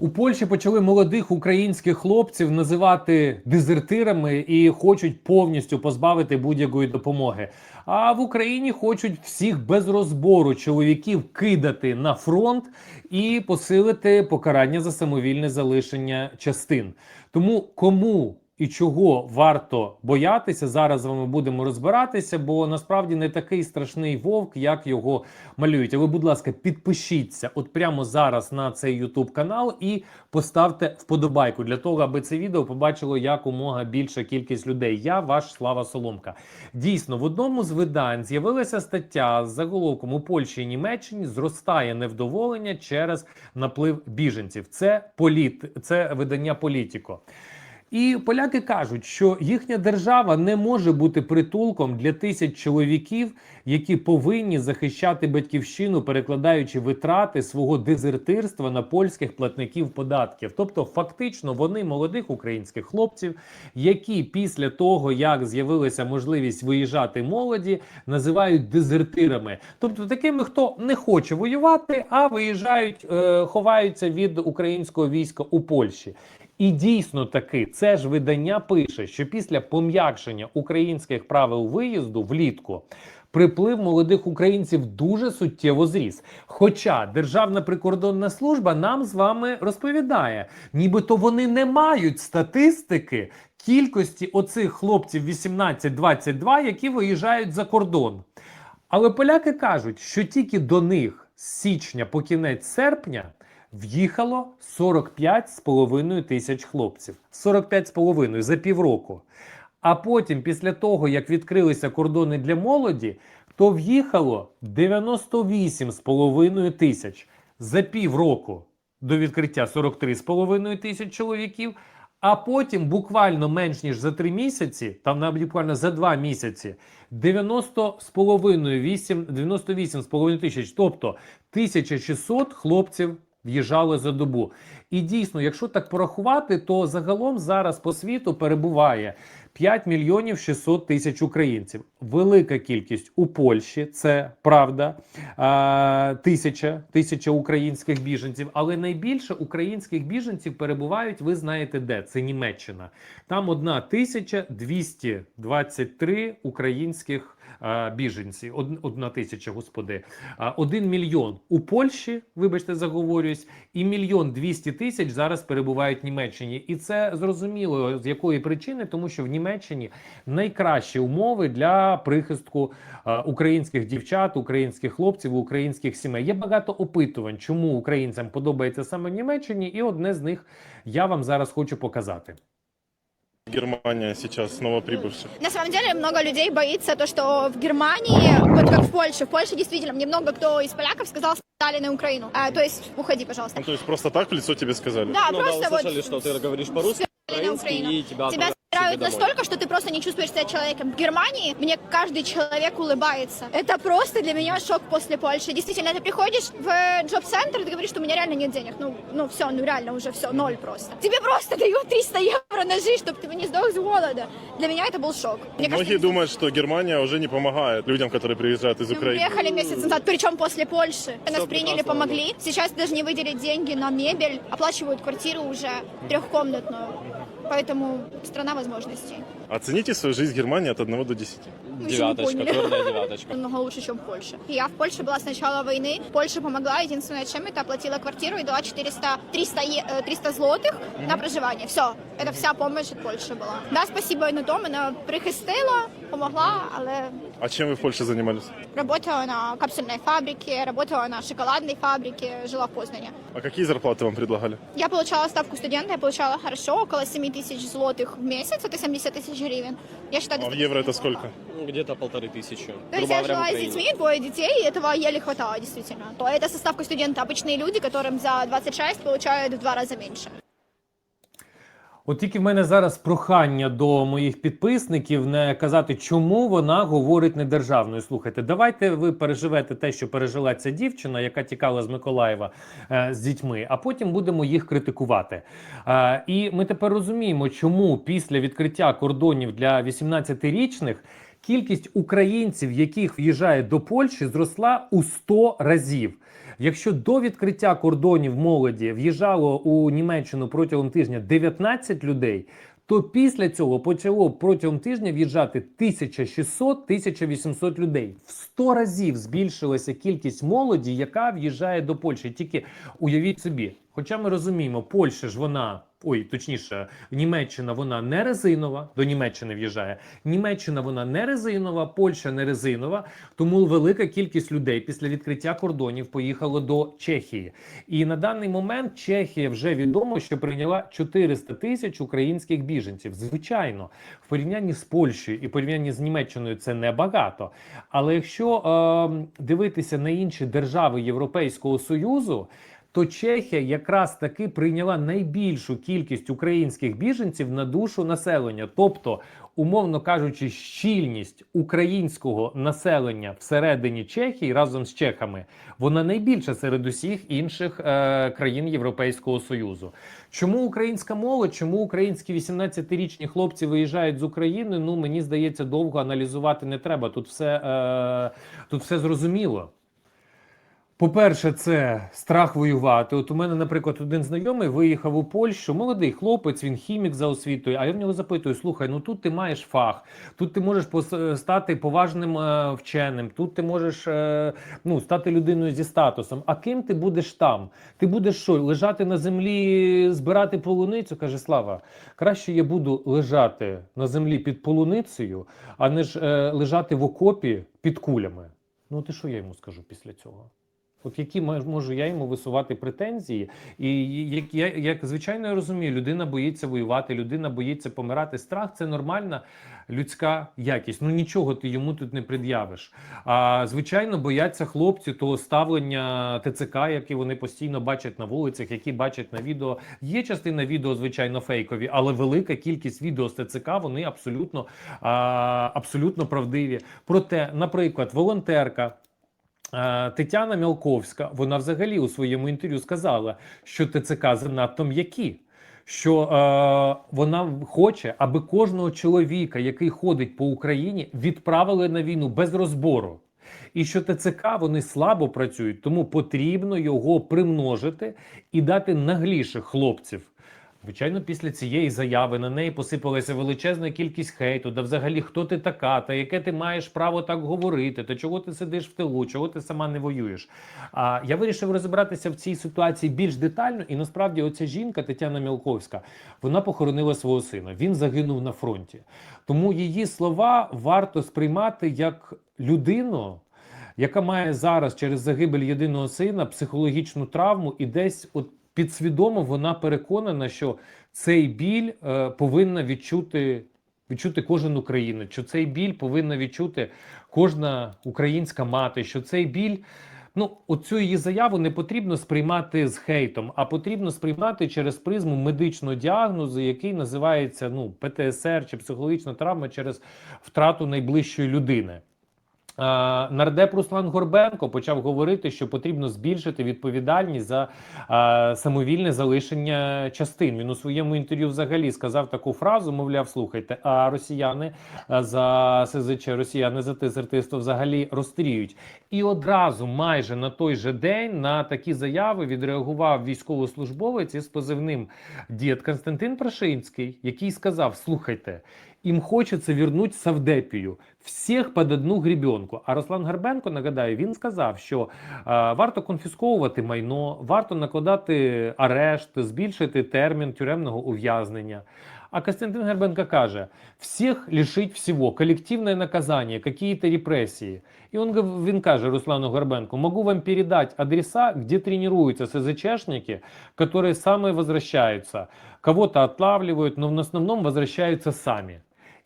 У Польщі почали молодих українських хлопців називати дезертирами і хочуть повністю позбавити будь-якої допомоги. А в Україні хочуть всіх без розбору чоловіків кидати на фронт і посилити покарання за самовільне залишення частин. Тому кому і чого варто боятися, зараз з вами будемо розбиратися, бо насправді не такий страшний вовк, як його малюють. А ви, будь ласка, підпишіться от прямо зараз на цей YouTube канал і поставте вподобайку для того, аби це відео побачило якомога більша кількість людей. Я ваш Слава Соломка. Дійсно, в одному з видань з'явилася стаття з заголовком у Польщі і Німеччині зростає невдоволення через наплив біженців. Це політ, це видання Політіко. І поляки кажуть, що їхня держава не може бути притулком для тисяч чоловіків, які повинні захищати батьківщину, перекладаючи витрати свого дезертирства на польських платників податків. Тобто, фактично, вони молодих українських хлопців, які після того, як з'явилася можливість виїжджати молоді, називають дезертирами. Тобто такими, хто не хоче воювати, а виїжджають, е, ховаються від українського війська у Польщі. І дійсно таки це ж видання пише, що після пом'якшення українських правил виїзду влітку приплив молодих українців дуже суттєво зріс. Хоча Державна прикордонна служба нам з вами розповідає, нібито вони не мають статистики кількості оцих хлопців 18-22, які виїжджають за кордон. Але поляки кажуть, що тільки до них з січня по кінець серпня в'їхало 45,5 тисяч хлопців. 45,5 за півроку. А потім, після того, як відкрилися кордони для молоді, то в'їхало 98,5 тисяч за півроку до відкриття 43,5 тисяч чоловіків. А потім буквально менш ніж за три місяці, там буквально за два місяці, 90,5, 8, 98,5 тисяч, тобто 1600 хлопців в'їжджали за добу. І дійсно, якщо так порахувати, то загалом зараз по світу перебуває 5 мільйонів 600 тисяч українців. Велика кількість у Польщі, це правда, тисяча, тисяча українських біженців. Але найбільше українських біженців перебувають, ви знаєте де? Це Німеччина. Там одна тисяча 223 українських біженці, од- одна тисяча, господи, один мільйон у Польщі, вибачте, заговорююсь, і мільйон двісті тисяч зараз перебувають в Німеччині. І це зрозуміло з якої причини, тому що в Німеччині найкращі умови для прихистку українських дівчат, українських хлопців, українських сімей. Є багато опитувань, чому українцям подобається саме в Німеччині, і одне з них я вам зараз хочу показати. Германия сейчас новоприбывших. На самом деле много людей боится то, что в Германии, вот как в Польше, в Польше действительно мне много кто из поляков сказал, стали на Украину. А, то есть уходи, пожалуйста. Ну, то есть просто так в лицо тебе сказали? Да, Ну да, просто услышали, вот что ты говоришь по-русски, стали на украинский, Украину. и тебя Тебя домой. настолько, что ты просто не чувствуешь себя человеком. В Германии мне каждый человек улыбается. Это просто для меня шок после Польши. Действительно, ты приходишь в джоб-центр, и ты говоришь, что у меня реально нет денег. Ну, ну все, ну реально уже все, ноль просто. Тебе просто дают 300 евро на жизнь, чтобы ты не сдох с голода. Для меня это был шок. Мне Многие кажется, думают, что Германия уже не помогает людям, которые приезжают из Мы Украины. приехали месяц назад, причем после Польши. Нас Всё приняли, помогли. Сейчас должны выделить деньги на мебель, оплачивают квартиру уже трехкомнатную. Поэтому страна возможностей. Оцените свою жизнь в Германии от 1 до 10. Вы еще не Девяточка, поняли. твердая девяточка. Намного лучше, чем в Польше. И я в Польше была с начала войны. Польша помогла. Единственное, чем это оплатила квартиру и дала 400, 300, е- э, 300 злотых на проживание. Все. Это вся помощь от Польши была. Да, спасибо и на том. Она прихистила, помогла, але А чем вы в Польше занимались? Работала на капсульной фабрике, работала на шоколадной фабрике, жила в Познане. А какие зарплаты вам предлагали? Я получала ставку студента, я получала хорошо, около 7 тысяч злотых в месяц, это 70 тысяч гривен. Я считаю, А в достаточно. евро это сколько? Ну, Где-то полторы тысячи. То есть грубо я говоря, в жила с Украине. детьми, двое детей, и этого еле хватало, действительно. То это со ставкой студента. Обычные люди, которым за 26 получают в два раза меньше. От тільки в мене зараз прохання до моїх підписників не казати, чому вона говорить недержавною. Слухайте, давайте ви переживете те, що пережила ця дівчина, яка тікала з Миколаєва е, з дітьми, а потім будемо їх критикувати. Е, і ми тепер розуміємо, чому після відкриття кордонів для 18-річних кількість українців, яких в'їжджає до Польщі, зросла у 100 разів. Якщо до відкриття кордонів молоді в'їжджало у Німеччину протягом тижня 19 людей, то після цього почало протягом тижня в'їжджати 1600-1800 людей. В 100 разів збільшилася кількість молоді, яка в'їжджає до Польщі. Тільки уявіть собі, хоча ми розуміємо, Польща ж вона. Ой, точніше, Німеччина вона не резинова, до Німеччини в'їжджає. Німеччина вона не резинова, Польща не резинова. Тому велика кількість людей після відкриття кордонів поїхало до Чехії. І на даний момент Чехія вже відомо, що прийняла 400 тисяч українських біженців. Звичайно, в порівнянні з Польщею і в порівнянні з Німеччиною це небагато. Але якщо е, дивитися на інші держави Європейського союзу. То Чехія якраз таки прийняла найбільшу кількість українських біженців на душу населення, тобто, умовно кажучи, щільність українського населення всередині Чехії разом з чехами, вона найбільша серед усіх інших е, країн Європейського союзу. Чому українська молодь, чому українські 18-річні хлопці виїжджають з України? Ну мені здається, довго аналізувати не треба. Тут все, е, тут все зрозуміло. По-перше, це страх воювати. От у мене, наприклад, один знайомий виїхав у Польщу, молодий хлопець, він хімік за освітою. А я в нього запитую: слухай, ну тут ти маєш фах, тут ти можеш пос- стати поважним е, вченим, тут ти можеш е, ну, стати людиною зі статусом. А ким ти будеш там? Ти будеш що, лежати на землі, збирати полуницю? каже Слава. Краще я буду лежати на землі під полуницею, а не ж е, лежати в окопі під кулями. Ну, ти що я йому скажу після цього? От які мож- можу я йому висувати претензії, і як я як звичайно я розумію, людина боїться воювати, людина боїться помирати. Страх це нормальна людська якість. Ну нічого ти йому тут не пред'явиш. А звичайно, бояться хлопці того ставлення ТЦК, які вони постійно бачать на вулицях, які бачать на відео. Є частина відео, звичайно, фейкові, але велика кількість відео з ТЦК вони абсолютно, а, абсолютно правдиві. Проте, наприклад, волонтерка. Е, Тетяна Мялковська, вона взагалі у своєму інтерв'ю сказала, що ТЦК занадто м'які. Що е, вона хоче, аби кожного чоловіка, який ходить по Україні, відправили на війну без розбору. І що ТЦК вони слабо працюють, тому потрібно його примножити і дати нагліших хлопців. Звичайно, після цієї заяви на неї посипалася величезна кількість хейту. Да взагалі, хто ти така, та яке ти маєш право так говорити, та чого ти сидиш в тилу, чого ти сама не воюєш. А я вирішив розібратися в цій ситуації більш детально. І насправді, оця жінка Тетяна Мілковська, вона похоронила свого сина. Він загинув на фронті. Тому її слова варто сприймати як людину. Яка має зараз через загибель єдиного сина психологічну травму, і десь от підсвідомо вона переконана, що цей біль е, повинна відчути, відчути кожен українець, що цей біль повинна відчути кожна українська мати, що цей біль. Ну, оцю її заяву не потрібно сприймати з хейтом, а потрібно сприймати через призму медичного діагнозу, який називається ну, ПТСР чи психологічна травма через втрату найближчої людини. А, Нардеп Руслан Горбенко почав говорити, що потрібно збільшити відповідальність за а, самовільне залишення частин. Він у своєму інтерв'ю взагалі сказав таку фразу: мовляв, слухайте, а росіяни а, за СЗЧ, росіяни за дезертирство взагалі розстріють. І одразу, майже на той же день, на такі заяви відреагував військовослужбовець із позивним дід Константин Прошинський, який сказав: слухайте. Їм хочеться вернуть Савдепію всіх під одну грібенку. А Руслан Гарбенко, нагадаю, він сказав, що е, варто конфісковувати майно, варто накладати арешт, збільшити термін тюремного ув'язнення. А Костянтин Горбенко каже: всіх лишить всього, колективне наказання, какие-то репресії. І він, він каже Руслану Горбенку, могу вам передать адреса, где тренируются СЗЧшники, которые сами возвращаются. Кого-то отлавливают, но в основном возвращаются сами.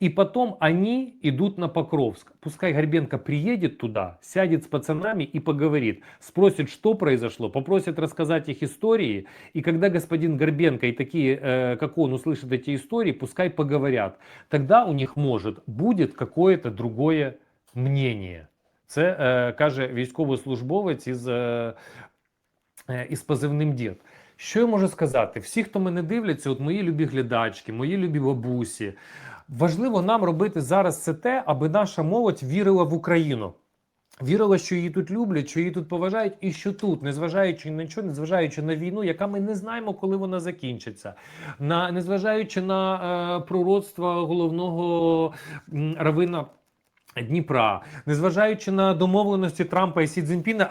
И потом они идут на Покровск. Пускай Горбенко приедет туда, сядет с пацанами и поговорит. Спросит, что произошло, попросит рассказать их истории. И когда господин Горбенко и такие, э, как он, услышат эти истории, пускай поговорят. Тогда у них, может, будет какое-то другое мнение. Це е, каже військовослужбовець із, е, е, із позивним дід. Що я можу сказати? Всі, хто мене дивляться, от мої любі глядачки, мої любі бабусі, Важливо нам робити зараз це те, аби наша молодь вірила в Україну. Вірила, що її тут люблять, що її тут поважають, і що тут, незважаючи на що, незважаючи на війну, яка ми не знаємо, коли вона закінчиться, на незважаючи на е, пророцтва головного м, равина Дніпра, незважаючи на домовленості Трампа і Сі Цзіньпіна,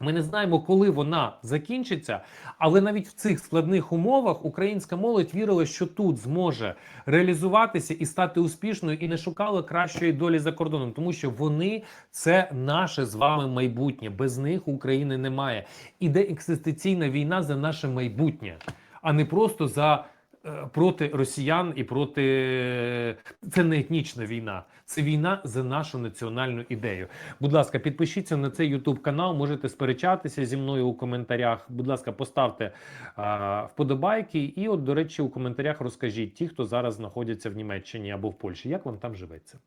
ми не знаємо, коли вона закінчиться, але навіть в цих складних умовах українська молодь вірила, що тут зможе реалізуватися і стати успішною, і не шукала кращої долі за кордоном, тому що вони це наше з вами майбутнє. Без них України немає. Іде екзистенційна війна за наше майбутнє, а не просто за. Е, Проти росіян і проти це не етнічна війна, це війна за нашу національну ідею. Будь ласка, підпишіться на цей Ютуб канал. Можете сперечатися зі мною у коментарях. Будь ласка, поставте а, вподобайки. І, от, до речі, у коментарях розкажіть ті, хто зараз знаходяться в Німеччині або в Польщі, як вам там живеться.